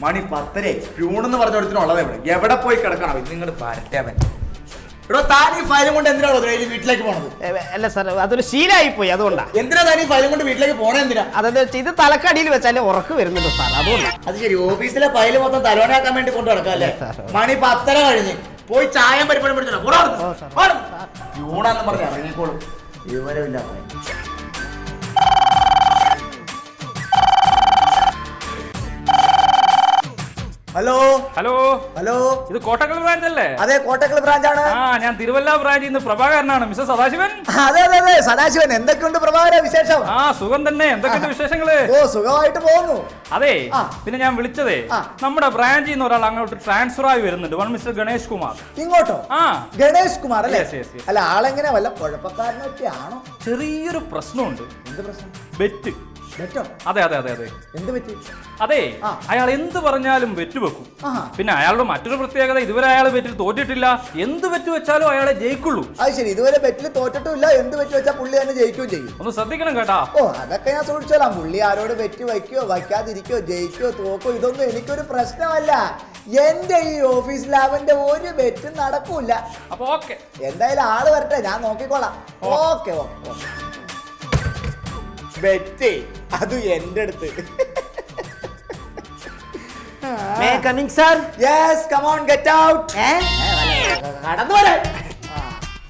മണി പത്തരെ പ്യൂണെന്ന് പറഞ്ഞ ഒരുത്തിനുള്ളത് എവിടെ എവിടെ പോയി കിടക്കണം? ഇത് നിങ്ങൾ പരട്ടവൻ എടോ താൻ ഈ ഫയലും കൊണ്ട് എന്തിനാണോ ഡെയിലി വീട്ടിലേക്ക് പോണത്? ഏ, അല്ല സാർ അതൊരു ശീലമായി പോയി അതുകൊണ്ടാ. എന്തിനാ താൻ ഈ ഫയലും കൊണ്ട് വീട്ടിലേക്ക് പോണേ എന്തിനാ? അതെന്താ വെച്ചാൽ ഇത് തലക്കടിയിൽ വെച്ചാലേ ഉറക്ക് വരുന്നുണ്ട് സാർ അതുകൊണ്ടാ. അത് ശരി ഓഫീസിലെ ഫയൽ മൊത്തം തലോനാക്കാൻ വേണ്ടി കൊണ്ടു നടക്കാം അല്ലേ? മണി പത്തര കഴിഞ്ഞ് പോയി ചായം പരിപാടി പിടിച്ചോ ഓ, സാർ. യൂണാന്ന് പറഞ്ഞ ഇറങ്ങിക്കോളും. വിവരമില്ല ഹലോ? ഹലോ? ഹലോ? ഇത് കോട്ടക്കൽ ബ്രാഞ്ച് അല്ലേ അതെ കോട്ടക്കൽ ബ്രാഞ്ച് ആണ് ആ ഞാൻ തിരുവല്ല ബ്രാഞ്ചിൽ നിന്ന് പ്രഭാകരനാണ്. മിസ്റ്റർ സദാശിവൻ? അതെ അതെ അതെ. സദാശിവൻ എന്തൊക്കെയുണ്ട് പ്രഭാകര വിശേഷം? ആ സുഖം തന്നെ. എന്തൊക്കെയുണ്ട് വിശേഷങ്ങൾ? ഓ സുഖമായിട്ട് പോകുന്നു. അതെ പിന്നെ ഞാൻ വിളിച്ചതേ നമ്മുടെ ബ്രാഞ്ചിൽ നിന്ന് ഒരാൾ അങ്ങോട്ട് ട്രാൻസ്ഫർ ആയി വരുന്നുണ്ട്. One mister Ganesh Kumar. ഇങ്ങോട്ടോ? ആ. ഗണേഷ് കുമാർ അല്ലേ. അല്ല ആളെങ്ങനെ വല്ല കുഴപ്പക്കാരനൊക്കെ ആണോ ചെറിയൊരു പ്രശ്നമുണ്ട്. എന്ത് പ്രശ്നം? ബെറ്റോ. അതെ അതെ അതെ അതെ. എന്ത് പറ്റി? അതെ അയാൾ എന്ത് പറഞ്ഞാലും വെറ്റ് വെക്കും പിന്നെ അയാളുടെ മറ്റൊരു പ്രത്യേകത ഇതുവരെ അയാൾ വെറ്റിൽ തോറ്റിട്ടില്ല. എന്ത് വെറ്റ് വെച്ചാലും അയാളെ ജയിക്കുള്ളൂ. അത് ശരി ഇതുവരെ വെറ്റിൽ തോറ്റിട്ടില്ല എന്ത് വെറ്റ് വെച്ചാൽ പുള്ളി തന്നെ ജയിക്കുകയും ചെയ്യും. ഒന്ന് ശ്രദ്ധിക്കണം കേട്ടാ. ഓ അതൊക്കെ ഞാൻ സൂക്ഷിച്ചോളാം. പുള്ളി ആരോട് വെറ്റ് വയ്ക്കോ വയ്ക്കാതിരിക്കോ ജയിക്കോ തോക്കോ ഇതൊന്നും എനിക്കൊരു പ്രശ്നമല്ല. എന്റെ ഈ ഓഫീസിൽ അവന്റെ ഒരു ബെറ്റും നടക്കൂല. അപ്പൊ ഓക്കെ. എന്തായാലും ആൾ വരട്ടെ ഞാൻ നോക്കിക്കോളാം. ഓക്കെ ഓക്കെ ബെറ്റ് അത് എന്റെ അടുത്ത്. May coming sir yes get out കടന്നു വരെ.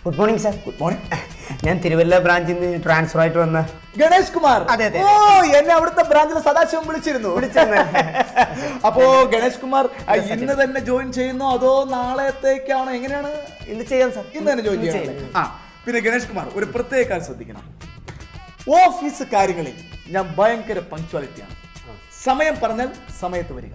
Good morning sir good morning ഞാൻ തിരുവല്ല ബ്രാഞ്ചിൽ നിന്ന് ട്രാൻസ്ഫർ ആയിട്ട് വന്ന ഗണേഷ് കുമാർ. അതെ, അതെ. ഓ എന്നെ അവിടുത്തെ ബ്രാഞ്ചിലെ സദാശിവം വിളിച്ചിരുന്നു. വിളിച്ചിരുന്നു. അപ്പോ ഗണേഷ് കുമാർ ഇന്ന് തന്നെ ജോയിൻ ചെയ്യുന്നോ അതോ നാളത്തേക്കാണോ? എങ്ങനെയാണ്? ഇന്ന് ചെയ്യാൻ സർ ഇന്ന് തന്നെ ജോയിൻ ചെയ്യാൻ ആ പിന്നെ ഗണേഷ് കുമാർ ഒരു പ്രത്യേക ശ്രദ്ധിക്കണം. ഓഫീസ് കാര്യങ്ങളിൽ ഞാൻ ഭയങ്കര പങ്ക്ച്വാലിറ്റിയാണ് സമയം പറഞ്ഞാൽ സമയത്ത് വരിക.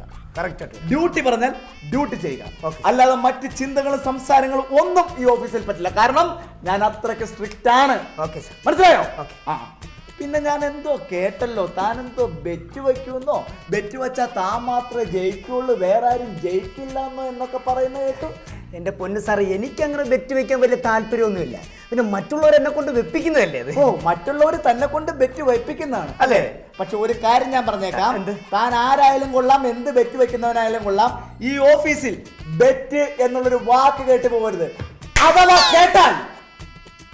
ഡ്യൂട്ടി പറഞ്ഞാൽ ഡ്യൂട്ടി ചെയ്യുക. അല്ലാതെ മറ്റ് ചിന്തകളും സംസാരങ്ങളും ഒന്നും ഈ ഓഫീസിൽ പറ്റില്ല. കാരണം ഞാൻ അത്രയ്ക്ക് സ്ട്രിക്റ്റ് ആണ്. മനസ്സിലായോ. ആ. പിന്നെ ഞാൻ എന്തോ കേട്ടല്ലോ താൻ എന്തോ ബെറ്റ് വയ്ക്കുമെന്നോ? ബെറ്റ് വെച്ചാൽ താൻ മാത്രമേ ജയിക്കുള്ളൂ വേറെ ആരും ജയിക്കില്ല എന്നോ എന്നൊക്കെ പറയുന്ന കേട്ടു. എന്റെ പൊന്ന് സാറേ എനിക്കങ്ങനെ ബെറ്റ് വയ്ക്കാൻ വലിയ താല്പര്യമൊന്നുമില്ല. പിന്നെ മറ്റുള്ളവർ എന്നെ കൊണ്ട് വെപ്പിക്കുന്നതല്ലേ അത്? ഓ മറ്റുള്ളവർ തന്നെ കൊണ്ട് ബെറ്റ് വയ്പ്പിക്കുന്നതാണ് അല്ലേ? പക്ഷെ ഒരു കാര്യം ഞാൻ പറഞ്ഞേക്കാം. എന്ത്? താൻ ആരായാലും കൊള്ളാം എന്ത് ബെറ്റ് വെക്കുന്നവനായാലും കൊള്ളാം. ഈ ഓഫീസിൽ ബെറ്റ് എന്നുള്ളൊരു വാക്ക് കേട്ട് പോകരുത്. അഥവാ കേട്ടാൽ?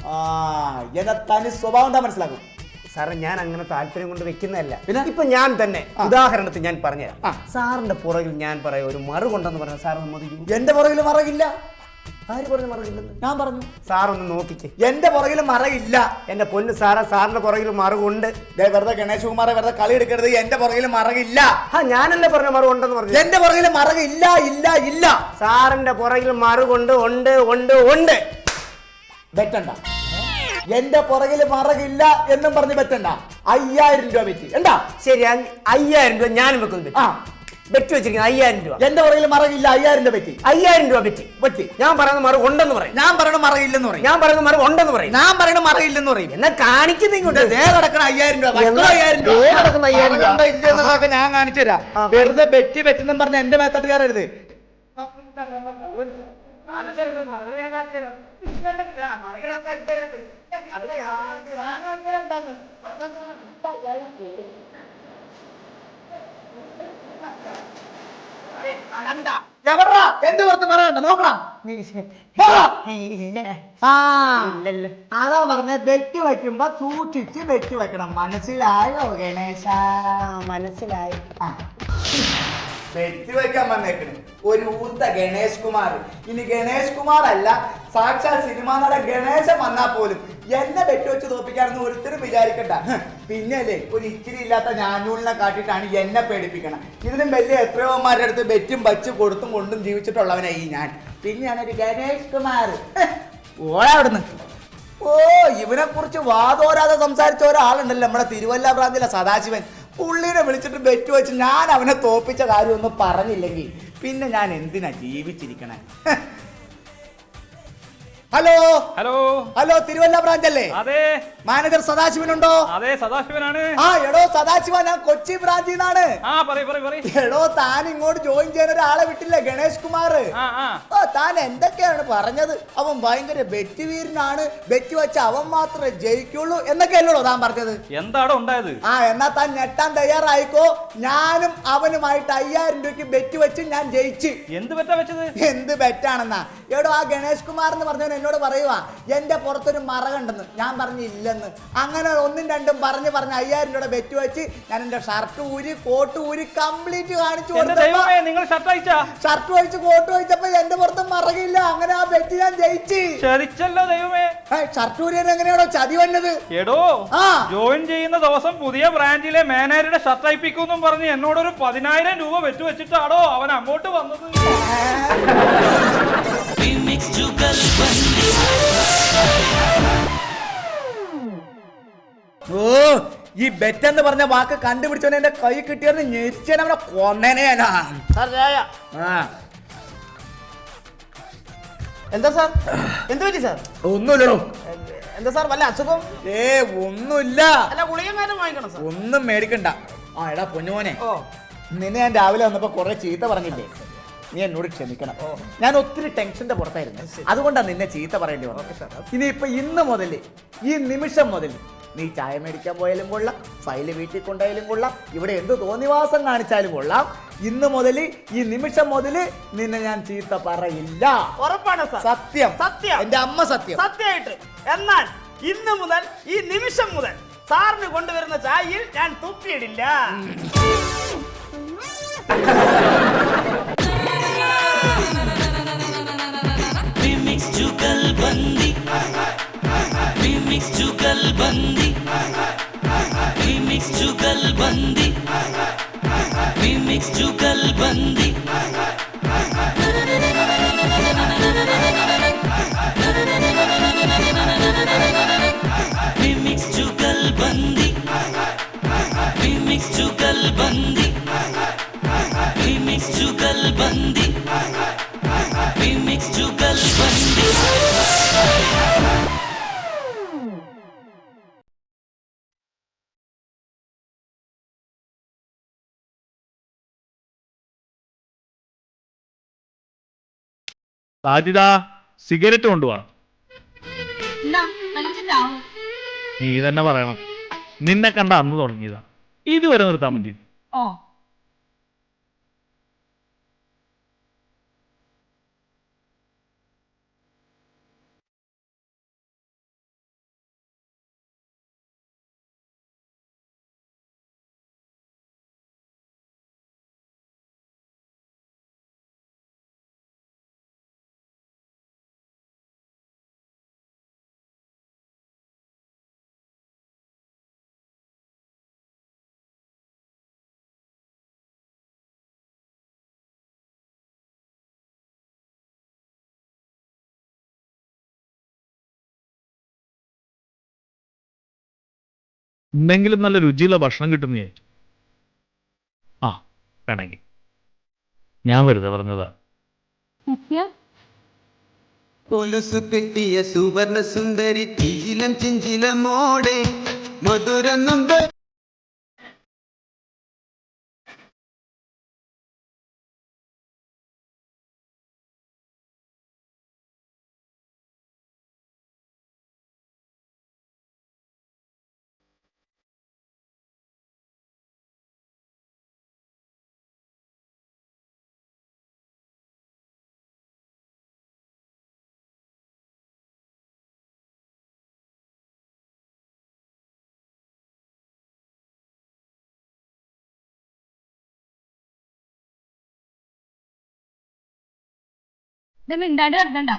ആ എന്നെ തനി സ്വഭാവം എന്താ മനസ്സിലാക്കും? സാറേ ഞാൻ അങ്ങനെ താല്പര്യം കൊണ്ട് വെക്കുന്നതല്ല. പിന്നെ? ഇപ്പൊ ഞാൻ തന്നെ ഉദാഹരണത്തിന് ഞാൻ പറഞ്ഞുതരാം. സാറിന്റെ പുറകിൽ ഞാൻ പറയാം ഒരു മറുകൊണ്ടെന്ന് പറഞ്ഞ സാർ സമ്മതിക്കും എന്റെ പുറകിൽ മറകില്ല. ആര് പറഞ്ഞു മറകില്ലെന്ന്? ഞാൻ പറഞ്ഞു. സാറൊന്ന് നോക്കിക്കേ. എന്റെ പുറകിൽ മറകില്ല. എന്റെ പൊന്ന് സാറ സാറിന്റെ പുറകിൽ മറുകൊണ്ട് വെറുതെ ഗണേശ് കുമാറെ വെറുതെ കളി എടുക്കരുത്. എന്റെ പുറകിൽ മറകില്ല. ആ ഞാനല്ലേ പറഞ്ഞ മറുകൊണ്ടെന്ന് പറഞ്ഞു എന്റെ പുറകിൽ മറകില്ല ഇല്ല ഇല്ല. സാറിന്റെ പുറകിൽ മറുകൊണ്ട് ഉണ്ട് ഉണ്ട് ഉണ്ട്. ബെറ്റണ്ട എന്റെ പുറകിൽ മറകില്ല എന്നും പറഞ്ഞ് പറ്റണ്ട അയ്യായിരം രൂപ വെച്ച് എന്താ? ശരി അയ്യായിരം രൂപ ഞാനും വെക്കുന്നു ആ. ബെറ്റ് വെച്ചിരിക്കുന്നത് അയ്യായിരം രൂപ. എന്റെ പുറകിൽ മറകില്ല അയ്യായിരം രൂപ വെച്ച് അയ്യായിരം രൂപ ബെറ്റ് വെച്ച് ഞാൻ പറയുന്ന മറു ഉണ്ടെന്ന് പറയും. ഞാൻ പറയുന്ന മറയില്ലെന്ന് പറയും. ഞാൻ പറയുന്ന മറു ഉണ്ടെന്ന് പറയും. ഞാൻ പറയുന്ന മറയില്ലെന്ന് പറയും. എന്നാ കാണിക്കുന്ന ഇങ്ങോട്ട്. ദേ കിടക്കണ അയ്യായിരം രൂപ അയ്യായിരം രൂപ. ഞാൻ കാണിച്ചു തരാം വെറുതെ ബെറ്റ് പറഞ്ഞ എന്റെ മേത്തോട്ട് ആ അതാ പറഞ്ഞ വെട്ടി വെക്കുമ്പോ സൂക്ഷിച്ച് വെട്ടി വെക്കണം മനസ്സിലായോ ഗണേശ മനസ്സിലായി ബെറ്റ് വെക്കാൻ വന്നേക്കണ്. ഒരു ഊത്ത ഗണേഷ് കുമാർ. ഇനി ഗണേഷ് കുമാർ അല്ല സാക്ഷാൽ സിനിമാ നടൻ ഗണേശൻ വന്നാ പോലും എന്നെ വെട്ടി വെച്ച് തോപ്പിക്കാറെന്ന് ഒരുത്തരും വിചാരിക്കണ്ട. പിന്നല്ലേ ഒരു ഇച്ചിരി ഇല്ലാത്ത ഞാനൂലിനെ കാട്ടിട്ടാണ് എന്നെ പേടിപ്പിക്കണം. ഇതിലും വലിയ എത്രയോമാരുടെ അടുത്ത് ബെറ്റും വച്ച് കൊടുത്തും കൊണ്ടും ജീവിച്ചിട്ടുള്ളവനായി ഞാൻ. പിന്നെയാണ് ഒരു ഗണേഷ് കുമാർ. ഓടാവിടുന്ന് ഓ ഇവനെ കുറിച്ച് വാതോരാതെ സംസാരിച്ച ഒരാളുണ്ടല്ലോ നമ്മുടെ തിരുവല്ല പ്രാന്തിലെ സദാശിവൻ. പുള്ളിനെ വിളിച്ചിട്ട് ബെറ്റ് വെച്ച് ഞാൻ അവനെ തോപ്പിച്ച കാര്യമൊന്നും പറഞ്ഞില്ലെങ്കിൽ പിന്നെ ഞാൻ എന്തിനാ ജീവിച്ചിരിക്കണേ. Hello. Hello. Hello Thiruvalla branch അല്ലേ അതെ. മാനേജർ സദാശിവൻ ഉണ്ടോ അതെ സദാശിവനാണ്. ആ എടോ സദാശിവൻ ഞാൻ കൊച്ചി ബ്രാഞ്ചിൽ നിന്നാണ്. ആ പറയ് പറയ് പറയ്. എടോ താൻ ഇങ്ങോട്ട് ജോയിൻ ചെയ്യാൻ ഒരാളെ വിട്ടില്ല ഗണേഷ് കുമാർ? ഓ താൻ എന്തൊക്കെയാണ് പറഞ്ഞത്? അവൻ ഭയങ്കര ബെറ്റ് വീരനാണ് ബെറ്റ് വെച്ച അവൻ മാത്രമേ ജയിക്കുള്ളൂ എന്നൊക്കെയല്ലോ താൻ പറഞ്ഞത്? എന്താടോ ഉണ്ടായത്? ആ എന്നാ താൻ ഞെട്ടാൻ തയ്യാറായിക്കോ. ഞാനും അവനുമായിട്ട് അയ്യായിരം രൂപയ്ക്ക് ബെറ്റ് വെച്ച് ഞാൻ ജയിച്ച്. എന്ത് ബെറ്റാ വെച്ചത്? എന്ത് ബെറ്റാണെന്നാ? എടോ ആ ഗണേഷ് കുമാർ എന്ന് പറഞ്ഞവൻ എന്നോട് പറയുവാ എന്റെ പുറത്തൊരു മറ കണ്ടെന്ന് ഞാൻ പറഞ്ഞു ഇല്ലെന്ന്. അങ്ങനെ ഒന്നും രണ്ടും പറഞ്ഞ് പറഞ്ഞ് അയ്യായിരം രൂപ ബെറ്റ് വെച്ച് ഞാൻ എന്റെ ഷർട്ട് ഊരി കോട്ട് ഊരി കംപ്ലീറ്റ് കാണിച്ചു കൊടുത്തപ്പോ നിങ്ങൾ ഷർട്ട് അയച്ചാ ഷർട്ട് ഒഴിച്ച് കോട്ട് ഒഴിച്ചപ്പോ എന്റെ പുറത്ത് മറകില്ല അങ്ങനെ ആ ബെറ്റ് ഞാൻ ജയിച്ച്. ചതിച്ചല്ലോ ദൈവമേ. ഷർട്ട് ഊരിയത് എങ്ങനെയാണോ ചതി വന്നത്? എടോ ആ. ജോയിൻ ചെയ്യുന്ന ദിവസം പുതിയ ബ്രാൻഡിലെ മാനേജറുടെ ഷർട്ട് അയപ്പിക്കുമെന്നും പറഞ്ഞ് എന്നോടൊരു പതിനായിരം രൂപ വെറ്റ് വെച്ചിട്ടാണോ അവൻ അങ്ങോട്ട് വന്നത്. ഓ ഈ ബെറ്റ് എന്ന് പറഞ്ഞ വാക്ക് കണ്ടുപിടിച്ചവനെ എന്റെ കൈ കിട്ടിയെന്ന് ഞെരിച്ചേനെ അവനെ കൊന്നേനെ ഞാൻ സാർ ചായ ആ. എന്താ സാർ? എന്ത് പറ്റി സാർ? ഒന്നുമില്ലടോ. എന്താ സാർ വല്ല അസുഖം? ഏ ഒന്നുമില്ല. അല്ല ഗുളികമാരും വാങ്ങിക്കണം സാർ? ഒന്നും മേടിക്കണ്ട. ആ എടാ പൊന്നുമോനെ. ഓ. നിന്നെ ഞാൻ രാവിലെ വന്നപ്പോ കുറെ ചീത്ത പറഞ്ഞില്ലേ? നീ എന്നോട് ക്ഷമിക്കണം. ഞാൻ ഒത്തിരി ടെൻഷന്റെ പുറത്തായിരുന്നു. അതുകൊണ്ടാണ് നിന്നെ ചീത്ത പറയേണ്ടി വന്നത്. ഇപ്പൊ ഇന്ന് മുതൽ ഈ നിമിഷം മുതൽ നീ ചായ മേടിക്കാൻ പോയാലും കൊള്ളാം ഫയൽ വീട്ടിൽ കൊണ്ടായാലും കൊള്ളാം ഇവിടെ എന്ത് തോന്നിവാസം കാണിച്ചാലും കൊള്ളാം. ഇന്ന് മുതൽ ഈ നിമിഷം മുതൽ നിന്നെ ഞാൻ ചീത്ത പറയില്ല. ഉറപ്പാണ് സത്യം. സത്യം. എന്റെ അമ്മ സത്യം. സത്യമായിട്ട്. എന്നാൽ ഇന്ന് മുതൽ ഈ നിമിഷം മുതൽ സാറിന് കൊണ്ടുവരുന്ന ചായയിൽ ഞാൻ തുപ്പിയിടില്ല. जुगलबंदी रिमिक्स जुगलबंदी रिमिक्स जुगलबंदी रिमिक्स जुगलबंदी സാജിദ സിഗരറ്റ് കൊണ്ടുവാ നീ തന്നെ പറയണം. നിന്നെ കണ്ട അന്ന് തുടങ്ങിയതാ. ഇതുവരെ നിർത്താൻ പറ്റി ഓ. എന്തെങ്കിലും നല്ല രുചിയുള്ള ഭക്ഷണം കിട്ടുന്നേ ആ വേണമെങ്കിൽ ഞാൻ വെറുതെ പറഞ്ഞതാ. കൊലുസു കെട്ടിയ സുവർണ സുന്ദരി ചിഞ്ചിലം ചിഞ്ചിലമോടെ മധുരന്നുണ്ട് ഇത് മിണ്ടാണ്ട് കിടക്കണ്ട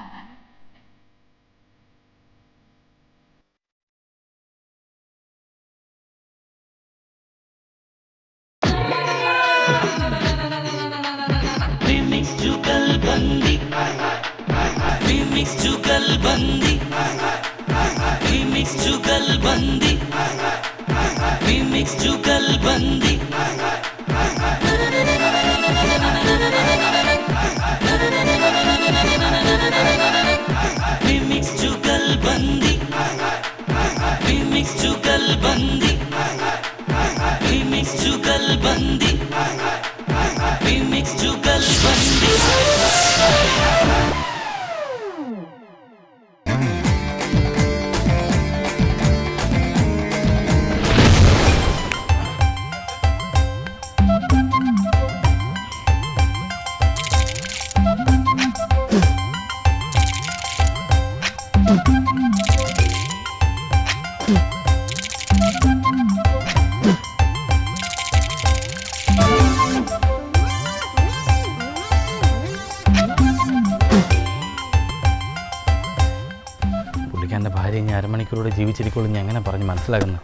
അരമണിക്കൂറൂടെ ജീവിച്ചിരിക്കുള്ളൂ ഞാൻ എങ്ങനെ പറഞ്ഞ് മനസ്സിലാകുന്നു?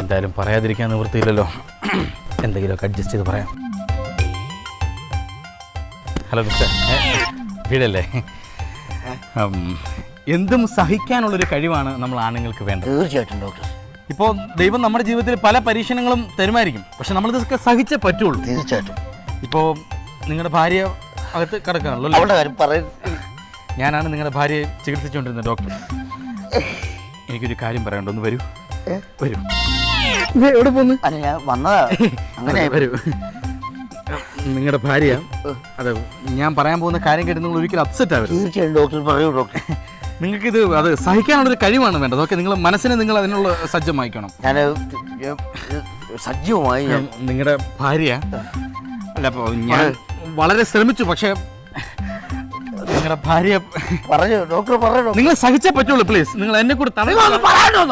എന്തായാലും പറയാതിരിക്കാൻ നിവൃത്തിയില്ലല്ലോ. എന്തെങ്കിലുമൊക്കെ അഡ്ജസ്റ്റ് ചെയ്ത് പറയാം. ഹലോ മിസ്റ്റർ വീടല്ലേ? എന്തും സഹിക്കാനുള്ളൊരു കഴിവാണ് നമ്മൾ ആണുങ്ങൾക്ക് വേണ്ടത്. തീർച്ചയായിട്ടും ഡോക്ടർ ഇപ്പോൾ ദൈവം നമ്മുടെ ജീവിതത്തിൽ പല പരീക്ഷണങ്ങളും തരുമായിരിക്കും. പക്ഷെ നമ്മൾ ഇതൊക്കെ സഹിച്ചേ പറ്റുള്ളൂ. തീർച്ചയായിട്ടും. ഇപ്പോൾ നിങ്ങളുടെ ഭാര്യ അകത്ത് കിടക്കാണല്ലോ ഞാനാണ് നിങ്ങളുടെ ഭാര്യയെ ചികിത്സിച്ചുകൊണ്ടിരുന്നത് ഡോക്ടർ എനിക്കൊരു കാര്യം പറയണ്ട ഒന്ന് വരൂ. വരൂ. എവിടെ പോന്ന്? അല്ല ഞാൻ വന്നതാ. അങ്ങനെ വരൂ നിങ്ങളുടെ ഭാര്യ അതെ ഞാൻ പറയാൻ പോകുന്ന കാര്യം കേട്ട് നിങ്ങൾ ഒരിക്കലും അപ്സെറ്റ് ആവരുത്. തീർച്ചയായും ഡോക്ടർ പറയൂ ഡോക്ടർ. നിങ്ങൾക്ക് ഇത് അത് സഹിക്കാനുള്ളൊരു കഴിവാണ് വേണ്ടത്. ഓക്കെ നിങ്ങൾ മനസ്സിനെ നിങ്ങൾ അതിനുള്ള സജ്ജമായിക്കണം ഞാൻ സജ്ജമായി നിങ്ങളുടെ ഭാര്യ അല്ല അപ്പോൾ ഞാൻ വളരെ ശ്രമിച്ചു പക്ഷേ നിങ്ങളുടെ ഭാര്യ പറഞ്ഞു ഡോക്ടർ പറഞ്ഞു. നിങ്ങൾ സഹിച്ചേ പറ്റുള്ളൂ പ്ലീസ് നിങ്ങൾ എന്നെ കൂടെ തടയുന്നു പറയാനോ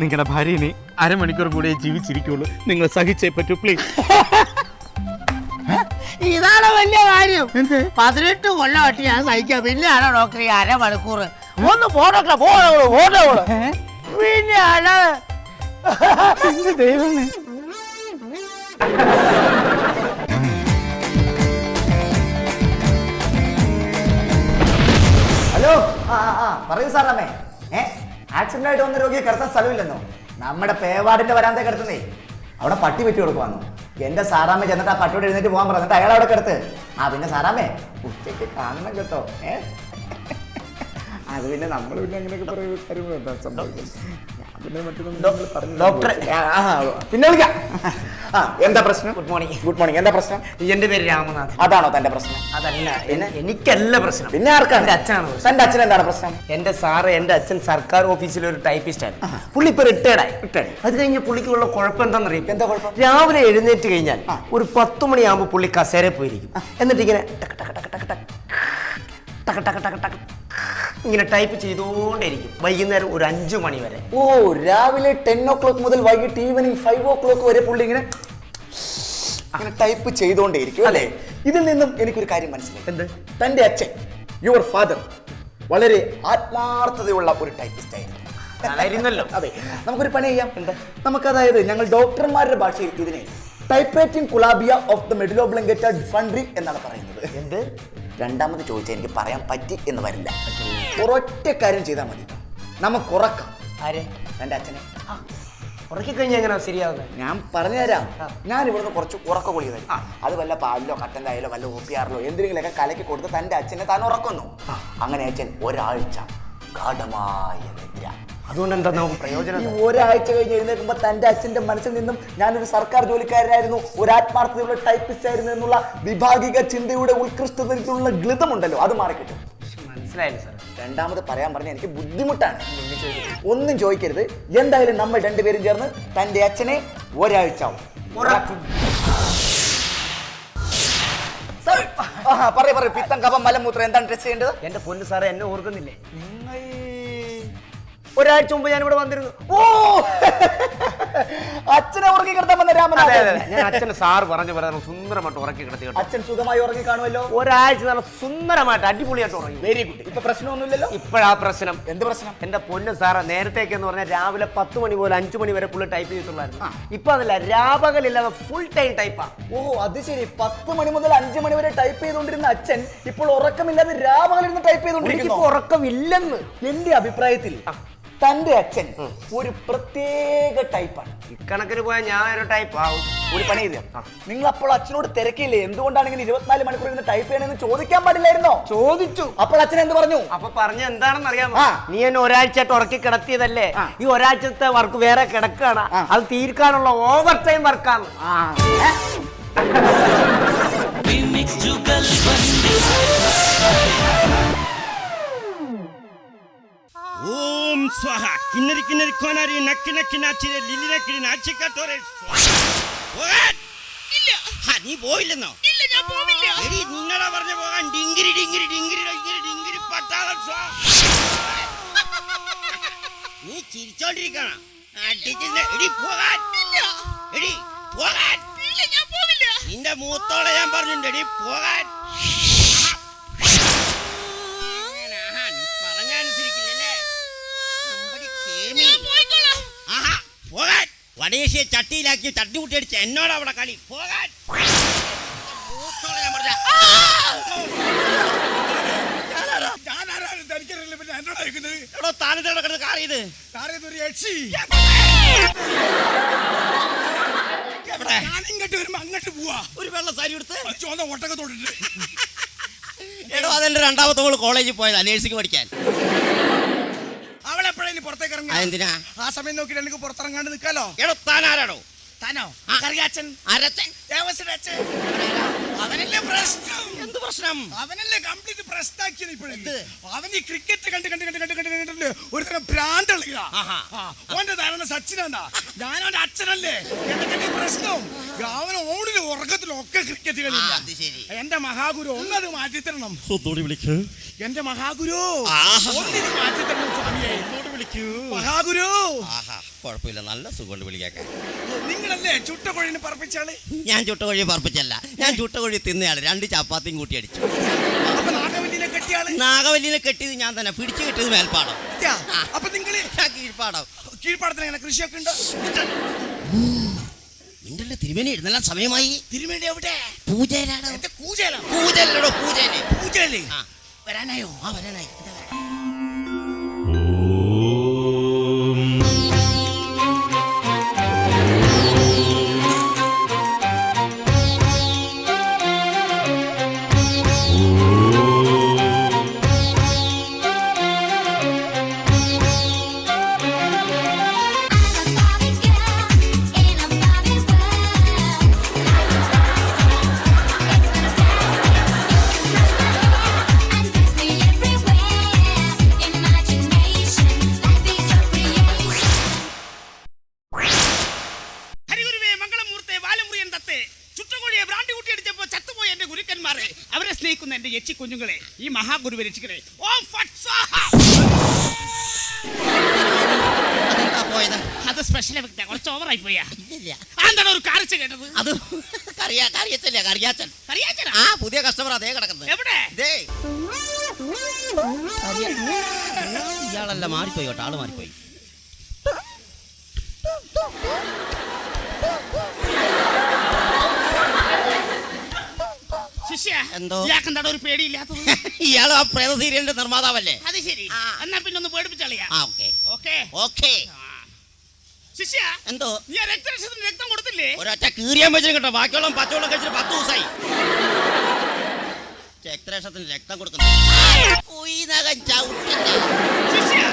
നിങ്ങളുടെ ഭാര്യ ഇനി അരമണിക്കൂർ കൂടെ ജീവിച്ചിരിക്കുള്ളൂ. നിങ്ങൾ സഹിച്ചേ പറ്റൂ പ്ലീസ് ഇതാണ് വലിയ കാര്യം. പതിനെട്ട് കൊല്ലമായിട്ട് ഞാൻ സഹിക്കാം. പിന്നെയാണോ ഡോക്ടർ ഈ അരമണിക്കൂർ ഒന്ന് പോ ഡോക്ടർ പോണോളൂ പോണോളൂ പിന്നെ അല്ലാതെ ദൈവമേ? ആ ആ, പറയൂ സാറാമേ ഏ ആക്സിഡന്റ് ആയിട്ട് വന്ന രോഗിയെ കിടത്താൻ സ്ഥലമില്ലെന്നോ? നമ്മുടെ പേവാടിന്റെ വരാന്തേ കിടത്തുന്നേ. അവിടെ പട്ടി വെട്ടി കൊടുക്കുവാന്നു. എന്റെ സാറാമ്മ ചെന്നിട്ട് ആ പട്ടിയോട് എഴുന്നേറ്റ് പോകാൻ പറഞ്ഞിട്ട് അയാൾ അവിടെ കിടത്ത്. ആ പിന്നെ സാറാമ്മേ ഉച്ചയ്ക്ക് കാണണം കേട്ടോ. ഏ? അത് പിന്നെ നമ്മൾ പിന്നെ അങ്ങനെയൊക്കെ പറയുമ്പോൾ കാര്യങ്ങൾ സംഭവിക്കുന്നത്? പിന്നെ മറ്റൊന്നും പറഞ്ഞു ഡോക്ടർ പിന്നെ വിളിക്കാം. ആ എന്താ പ്രശ്നം ഗുഡ് മോർണിംഗ് ഗുഡ് മോർണിംഗ് എന്താ പ്രശ്നം എന്റെ പേര് രാമനാഥ് അതാണോ തന്റെ പ്രശ്നം അതല്ല എന്നെ- എനിക്കല്ല പ്രശ്നം പിന്നെ ആർക്കാണ് എന്റെ അച്ഛനാണ്. തന്റെ അച്ഛൻ എന്താണ് പ്രശ്നം എന്റെ സാറ് എന്റെ അച്ഛൻ സർക്കാർ ഓഫീസിലെ ഒരു ടൈപ്പിസ്റ്റ് ആണ് പുള്ളി ഇപ്പൊ റിട്ടയർഡ് ആയി അത് കഴിഞ്ഞ പുള്ളിക്കുള്ള കുഴപ്പം എന്താണെന്നറിയാം എന്താ കുഴപ്പം? രാവിലെ എഴുന്നേറ്റ് കഴിഞ്ഞാൽ ഒരു പത്ത് മണിയാകുമ്പോൾ പുള്ളി കസേര പോയിരിക്കും എന്നിട്ട് ഇങ്ങനെ ടക്ക് ടക്ക് ടക്ക് ടക്ക് ടക്ക് ടക്ക് ടക്ക് ടക്ക് ഇങ്ങനെ ടൈപ്പ് ചെയ്തുകൊണ്ടേയിരിക്കും. വൈകുന്നേരം ഒരു അഞ്ചു മണി വരെ. ഓ രാവിലെ ടെൻ ഓ ക്ലോക്ക് മുതൽ വൈകിട്ട് ഈവനിങ് ഫൈവ് ഓ ക്ലോക്ക് വരെ പുള്ളി ഇങ്ങനെ അങ്ങനെ ടൈപ്പ് ചെയ്തുകൊണ്ടേയിരിക്കും അല്ലേ? ഇതിൽ നിന്നും എനിക്കൊരു കാര്യം മനസ്സിലായി. എന്ത്? തന്റെ അച്ഛൻ യുവർ ഫാദർ വളരെ ആത്മാർത്ഥതയുള്ള ഒരു ടൈപ്പിസ്റ്റ് ആയിരുന്നു ആയിരുന്നല്ലോ. അതെ നമുക്കൊരു പണി ചെയ്യാം. എന്താ? നമുക്ക് അതായത് ഞങ്ങൾ ഡോക്ടർമാരുടെ ഭാഷയിൽ ഇതിനെ ടൈപ്പേറ്റിംഗ് കുലാബിയ ഓഫ് ദ മെഡിലോ ബ്ലങ്കറ്റ് ഫൺഡ്രി എന്നാണ് പറയുന്നത്. എന്ത്? രണ്ടാമത് ചോദിച്ചാൽ എനിക്ക് പറയാൻ പറ്റി എന്ന് വരില്ല. ഒരൊറ്റ കാര്യം ചെയ്താൽ മതി. നമുക്ക് ഉറക്കാം. ആരെ? എന്റെ അച്ഛനെ. ഉറക്കി കഴിഞ്ഞാൽ എങ്ങനെ ശരിയാവുന്നത് ഞാൻ പറഞ്ഞുതരാം. ഞാൻ ഇവിടുന്ന് കുറച്ച് ഉറക്ക ഗുളിക തരും. അത് വല്ല പാലിലോ കട്ടൻ കായലോ വല്ല ഓപ്പിയാറിലോ എന്തെങ്കിലുമൊക്കെ കലക്കി കൊടുത്ത് തന്റെ അച്ഛനെ താൻ ഉറക്കുന്നു. അങ്ങനെ അച്ഛൻ ഒരാഴ്ച ഗാഠമായ നിദ്ര. അതുകൊണ്ട് എന്താ നമുക്ക് പ്രയോജനം ഒരാഴ്ച കഴിഞ്ഞ് എഴുന്നേൽക്കുമ്പോൾ തന്റെ അച്ഛന്റെ മനസ്സിൽ നിന്നും ഞാനൊരു സർക്കാർ ജോലിക്കാരനായിരുന്നു ഒരു ആത്മാർത്ഥതയുള്ള ടൈപ്പിസ്റ്റ് ആയിരുന്നു എന്നുള്ള വിഭാഗിക ചിന്തയുടെ ഉത്കൃഷ്ടതയിലുള്ള ഗ്ലിതമുണ്ടല്ലോ അത് മാറിക്കിട്ടും. മനസ്സിലായില്ല സാർ. രണ്ടാമത് പറയാൻ പറഞ്ഞ എനിക്ക് ബുദ്ധിമുട്ടാണ്. ഒന്നും ചോദിക്കരുത്. എന്തായാലും നമ്മൾ രണ്ടുപേരും ചേർന്ന് തന്റെ അച്ഛനെ ഒരാഴ്ച പറയ പറയൂ. പിത്തം കപം മലമൂത്രം എന്താണ് ടെസ്റ്റ് ചെയ്യേണ്ടത്? എന്റെ പൊന്ന് സാറേ എന്നെ ഓർക്കുന്നില്ലേ? ഒരാഴ്ച മുമ്പ് ഞാൻ ഇവിടെ വന്നിരുന്നു. ഓ! അച്ഛനെ ഉറങ്ങി കിടത്താൻ വന്ന രാമനാഥൻ ഞാൻ അച്ഛൻ സാർ പറഞ്ഞു പറഞ്ഞു സുന്ദരമായിട്ട് ഉറക്കി കിടത്തി കേട്ടോ. അച്ഛൻ സുഖമായി ഉറങ്ങി കാണുമല്ലോ? ഒരാഴ്ച നല്ല സുന്ദരമായിട്ട് അടിപൊളിയായിട്ട് ഉറങ്ങി. വെരി ഗുഡ് ഇപ്പൊ പ്രശ്നമൊന്നുമില്ലല്ലോ? ഇപ്പോഴാ പ്രശ്നം. എന്ത് പ്രശ്നം? എന്റെ പൊന്ന് സാറേ നേരത്തേക്ക് എന്ന് പറഞ്ഞാൽ രാവിലെ പത്ത് മണി മുതൽ അഞ്ചു മണി വരെ പുള്ളി ടൈപ്പ് ചെയ്തിട്ടുള്ളായിരുന്നു ഇപ്പൊ അതല്ല രാപകലില്ലാതെ ഫുൾ ടൈം ടൈപ്പാ ഓ അത് ശരി. പത്ത് മണി മുതൽ അഞ്ചു മണി വരെ ടൈപ്പ് ചെയ്തുകൊണ്ടിരുന്ന അച്ഛൻ ഇപ്പോൾ ഉറക്കമില്ലാതെ രാമകലിരുന്ന് ടൈപ്പ് എനിക്കിപ്പോ ചെയ്തുകൊണ്ടിരിക്കുന്നു ഉറക്കമില്ലെന്ന്. എന്റെ അഭിപ്രായത്തിൽ തന്റെ അച്ഛൻ ഒരു പ്രത്യേക ടൈപ്പാണ്. ഇക്കണക്കിന് പോയാൽ ഞാൻ ഒരു ടൈപ്പ് ആവും. ഒരു പണി ചെയ്ത നിങ്ങൾ അപ്പോൾ അച്ഛനോട് തിരക്കില്ലേ? എന്തുകൊണ്ടാണ് ഇങ്ങനെ ഇരുപത്തിനാല് മണിക്കൂർ ഇരുന്ന് ടൈപ്പ് ചെയ്യണമെന്ന് ചോദിക്കാൻ പാടില്ലായിരുന്നോ? ചോദിച്ചു. അപ്പോൾ അച്ഛൻ എന്ത് പറഞ്ഞു? അപ്പൊ പറഞ്ഞ എന്താണെന്ന് അറിയാമോ? ആ. നീ എന്നെ ഒരാഴ്ചയായിട്ട് ഉറക്കി കിടത്തിയതല്ലേ? ഈ ഒരാഴ്ചത്തെ വർക്ക് വേറെ കിടക്കാണ്. അത് തീർക്കാനുള്ള ഓവർ ടൈം വർക്കാണ് Remix ഓം സ്വാഹ. കിന്നരി കിന്നരി കോനാരി നക്കി നക്കി നാച്ചിരെ ലിലിരക്കിരി നാച്ചിക്കട്ടോരെ നീ പോയില്ലെന്നോ? ശരി നിന്നടാ പറഞ്ഞു പോകാൻ. ഡിങ്കിരി ഡിങ്കിരി ഡിങ്കിരി ഡിങ്കിരി ഡിങ്കിരി പട്ടാളം നീ ചിരിച്ചോണ്ടിരിക്കണം? നിന്റെ മൂത്തോളെ ഞാൻ പറഞ്ഞിട്ടുണ്ട്. പോകാൻ. വടേശിയെ ചട്ടിയിലാക്കി ചട്ടി കൂട്ടി അടിച്ച എന്നോട് അവിടെ കളി. പോകാൻ. അങ്ങോട്ട് പോവാ ഒരു വെള്ള സാരി എടോ അതെന്റെ രണ്ടാമത്തെ കോളേജിൽ പോയത് നേഴ്സിംഗ് പഠിക്കാൻ. അവളെപ്പോഴേലും പുറത്തേക്ക് ഇറങ്ങാ അതെന്തിനാ? ആ സമയം നോക്കിട്ട് എനിക്ക് പുറത്തിറങ്ങാണ്ട് നിക്കാലോ എടോ താനോ. കറിയാച്ചൻ. അച്ഛൻ. അവനല്ലേ പ്രശ്നം? എന്ത് പ്രശ്നം? അവനല്ലേ കംപ്ലീറ്റ് പ്രശ്നാക്കിയത് ഇപ്പോഴേ? അവൻ ഈ ക്രിക്കറ്റ് കണ്ട് കണ്ട് കണ്ട് കണ്ട് കണ്ട് കണ്ടിട്ട് ഒരു തരം ഭ്രാന്ത്. ഓന്റെ ധാരണ സച്ചിനാന്നാ. ഞാനവന്റെ അച്ഛനല്ലേ. എന്തൊക്കെ പ്രശ്നവും അവൻ ഓണിൽ ഉറക്കത്തിലും ഒക്കെ ക്രിക്കറ്റ് കളിയില്ല. എന്റെ മഹാഗുരു ഒന്നത് മാറ്റിത്തരണം. ഒന്നുകൂടി വിളിക്കൂ. എന്റെ മഹാഗുരു. ഒന്നിന് മാറ്റിത്തരണം സ്വാമിയെ. വിളിക്കൂ. മഹാഗുരു. ആഹാ. കുഴപ്പമില്ല. നല്ല സുഖമുണ്ട് വിളിക്കാൻ നിങ്ങളല്ലേ ചുട്ട കൊഴിന് പറപ്പിച്ചാൾ ഞാൻ ചുട്ടകോഴി പറപ്പിച്ചല്ല. ഞാൻ ചുട്ടകോഴി തിന്നയാൾ. രണ്ട് ചപ്പാത്തിയും കൂട്ടി അടിച്ചു. അപ്പൊ നാഗവല്ലിനെ കെട്ടിയാൾ? നാഗവല്ലിനെ കെട്ടിയത് ഞാൻ തന്നെ. പിടിച്ചു കെട്ടിയത് മേൽപ്പാടം. അപ്പൊ നിങ്ങൾ? കീഴ്പാടം കീഴ്പ്പാടം. കീഴ്പ്പാടത്തിന് എങ്ങനെ കൃഷിയൊക്കെ ഉണ്ടോ? നിന്റെ തിരുമേനി ഇരുന്നല്ല സമയമായി. തിരുമേനി എവിടെ? പൂജയിലാണോ പൂജയിലാണ് പൂജയിലോ പൂജയിലെ പൂജയല്ലേ ആ. വരാനായോ? ആ വരാനായി. ഈ മഹാഗുരുവെ രക്ഷിക്കണേ ഓ പോയത്? അത് സ്പെഷ്യൽ എഫക്റ്റാ കുറച്ച് ഓവറായി പോയാ ഇല്ല എന്താണ് ഒരു കാർച്ച കേട്ടത്? അത് കറിയാ കറിയത്തില്ല കറിയാച്ചൻ. കറിയാച്ചൻ ആ പുതിയ കസ്റ്റമർ അതേ കിടക്കുന്നത്. എവിടെ? ദേ. ഇയാളല്ല മാറിപ്പോയി കേട്ടോ ആൾ മാറിപ്പോയി. എന്തോ? ഇയാൾക്ക് എന്താണ് ഒരു പേടിയില്ലാത്തത്? ഇയാളും ആ പ്രേത സീരിയലിന്റെ നിർമ്മാതാവല്ലേ? അത് ശരി. എന്നാ പിന്നെ ഒന്ന് പേടിപ്പിച്ചളിയാ. ആ ഓക്കെ. ഓക്കെ. ഓക്കെ. ശിഷ്യ എന്തോ? നീ ആ രക്തരക്ഷത്തിന് രക്തം കൊടുത്തില്ലേ? ഒരൊറ്റ കീറിയാൻ വെച്ചിട്ട് കേട്ടോ. ബാക്കിയുള്ള പച്ചവെള്ളം കഴിച്ചിട്ട് പത്ത് ദിവസമായി രക്തരക്ഷത്തിന് രക്തം കൊടുക്കുന്നു.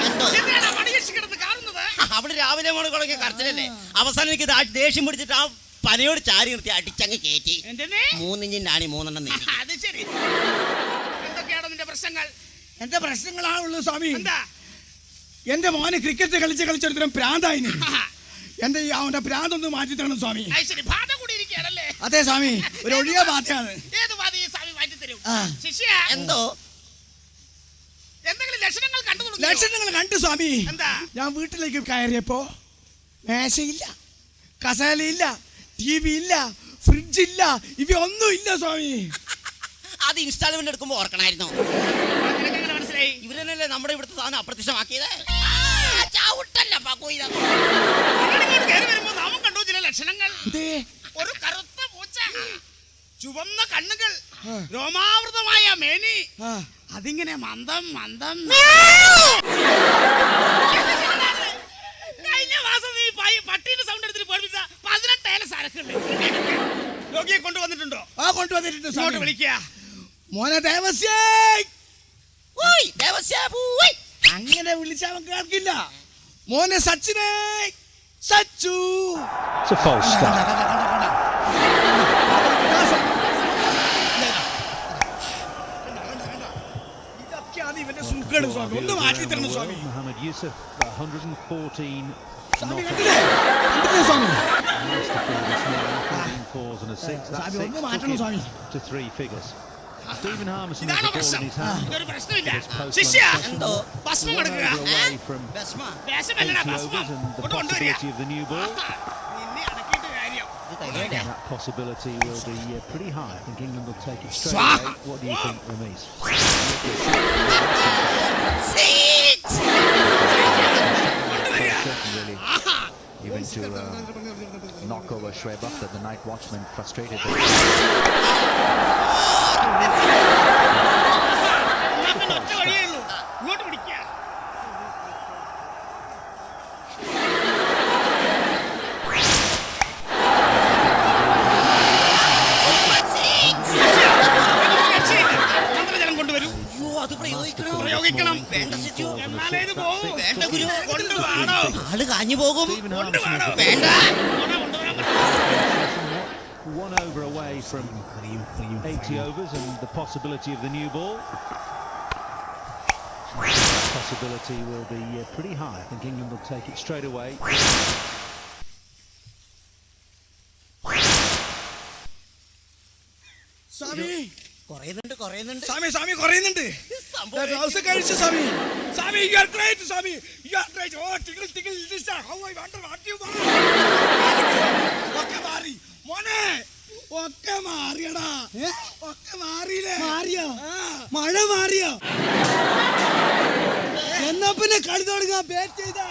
എന്തോ? അവൾ രാവിലെ മോൾ തുടങ്ങിയ കരച്ചിലല്ലേ? അവസാനം എനിക്ക് ദേഷ്യം പിടിച്ചിട്ട് ആ പനയോട് ചാരി നിർത്തി അടിച്ചങ്ങ് കയറ്റി എന്തെന്നേ? മൂന്നിഞ്ചിന്റെ ആണി മൂന്നെണ്ണം നീ അത് ശരി. എന്തൊക്കെയാണ് നിന്റെ പ്രശ്നങ്ങൾ? എന്റെ പ്രശ്നങ്ങളാണുള്ളൂ സ്വാമി? എന്താ? എന്റെ മോന് ക്രിക്കറ്റ് കളിച്ച് കളിച്ചൊരുത്തരം പ്രാന്തായിന്. ആഹാ. എന്റെ ഈ അവന്റെ പ്രാന്തൊന്ന് മാറ്റി തരണം സ്വാമി. അത് ശരി. ബാധ കൂടി ഇരിക്കുകയാണല്ലേ അതെ സ്വാമി. ഒരു ഒഴിയ ബാധയാണ്. ഏത് ബാധ ഈ സ്വാമി മാറ്റി തരും ആ. ശിഷ്യ. എന്തോ? എന്തെങ്കിലും ലക്ഷണങ്ങൾ കണ്ടു തുടങ്ങിയോ? ലക്ഷണങ്ങൾ കണ്ടു സ്വാമി. എന്താ? ഞാൻ വീട്ടിലേക്ക് കയറിയപ്പോ മേശയില്ല കസേലയില്ല ടി വി ഇല്ല ഫ്രിഡ്ജ് ഇല്ല ഇവയൊന്നും ഇല്ല സ്വാമി. അത് ഇൻസ്റ്റാൾമെന്റ് എടുക്കുമ്പോ ഓർക്കണായിരുന്നു. മനസ്സിലായി. ഇവരെന്നല്ലേ നമ്മുടെ ഇവിടുത്തെ സാധനം അപ്രത്യക്ഷമാക്കിയത്? ആ, ചവിട്ടല്ല നാമം കണ്ടു ചില ലക്ഷണങ്ങൾ. ഒരു കറുത്ത പൂച്ച ചുവന്ന കണ്ണുകൾ രോമാവൃതമായ മേനി. അതിങ്ങനെ മന്ദം മന്ദം. രോഗിയെ കൊണ്ടുവന്നിട്ടുണ്ടോ? ആ കൊണ്ടുവന്നിട്ടുണ്ട് സ്വാമി. വിളിക്കുക. മോനെ ദേവസ്യേ. അങ്ങനെ വിളിച്ചവൻ കേൾക്കില്ല. മോനെ സച്ചിനെ. സച്ചു. ഇതൊക്കെയാണ് ഇവന്റെ സുഖേട് സ്വാമി. ഒന്ന് മാറ്റി തരണം സ്വാമി? Mohammed Yusuf, 114 സ്വാമി കണ്ടില്ലേ കണ്ടില്ലേ സ്വാമി fours and a six. That Swami six ഒന്ന് took മാറ്റണം him Swami to three figures. Stephen Harmison has ഇതാണോ the ball in പ്രശ്നം his hand. ഇതൊരു പ്രശ്നമില്ല This post ശിഷ്യ runs എന്തോ ഭസ്മം well എടുക്കുക away from ഭസ്മ. ദേശമല്ലടാ 80 ഭസ്മം overs and the കൊണ്ട് കൊണ്ടുവരിക possibility of the new ball. ആഹാ, നിന്നെ അടക്കിയിട്ട് കാര്യം ഇത് തികയണ്ടേ? That possibility will be uh, pretty high. I think England will take it straight Swaha. away. What do you think, Ramesh? Six. Even to uh, knock over Shoaib Akhtar, the night watchman, frustrated. possibility of the new ball. Possibility will be uh, pretty high. I think England will take it straight away. സ്വാമി കുറയുന്നുണ്ട് കുറയുന്നുണ്ട് സ്വാമി സ്വാമി കുറയുന്നുണ്ട് സംഭവം gloves കഴിച്ചു Swami Swami you are great Swami you are great oh tickle tickle this how I wonder what you ഒക്കെ മാറി മോനെ ഒക്കെ മാറിയടാ. ഒക്കെ മാറിയില്ലേ? മാറിയോ? മഴ മാറിയോ? എന്നാ പിന്നെ കളി തുടങ്ങാൻ ബാറ്റ് ചെയ്താ.